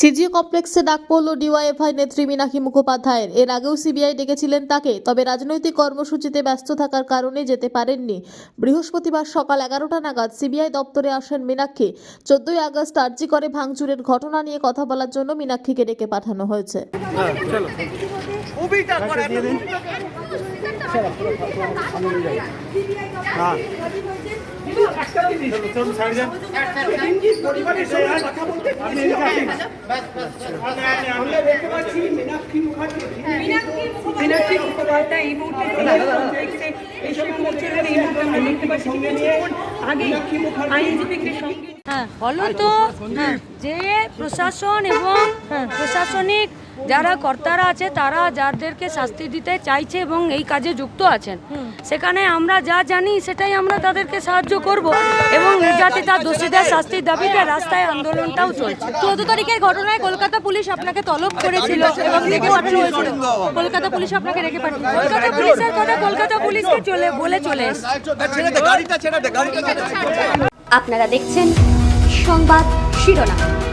CGO কমপ্লেক্সে ডাক পড়ল ডিওয়াইএফআই নেত্রী মীনাক্ষী মুখোপাধ্যায়ের। এর আগেও সিবিআই ডেকেছিলেন তাকে তবে রাজনৈতিক কর্মসূচিতে ব্যস্ত থাকার কারণে যেতে পারেননি। বৃহস্পতিবার সকাল এগারোটা নাগাদ সিবিআই দপ্তরে আসেন মীনাক্ষী। চোদ্দই আগস্ট আর্জি করে ভাঙচুরের ঘটনা নিয়ে কথা বলার জন্য মীনাক্ষীকে ডেকে পাঠানো হয়েছে। মীনাক্ষী মুখোপাধ্যায় এই মুহূর্তে এই এসে এই মুহূর্তে আমরা দেখতে পাচ্ছি আগে আইনজীবীকে সঙ্গে হ্যাঁ ফলত হ্যাঁ, যে প্রশাসন এবং প্রশাসনিক যারা কর্তারা আছে তারা যাদেরকে শাস্তি দিতে চাইছে এবং এই কাজে যুক্ত আছেন সেখানে আমরা যা জানি সেটাই আমরা তাদেরকে সাহায্য করব এবং নির্যাতিতা দোষীদের শাস্তির দাবিতে রাস্তায় আন্দোলনটাও চলছে। চোদ্দ তারিখের ঘটনায় কলকাতা পুলিশ আপনাকে তলব করেছিল এবং ডেকে পাঠানো হয়েছিল। কলকাতা পুলিশ আপনাকে রেখে পাঠিয়েছিল। কলকাতা পুলিশের কথা কলকাতা পুলিশকে চলে বলে চলে এসছে। আপনারা দেখছেন সংবাদ শিরোনাম।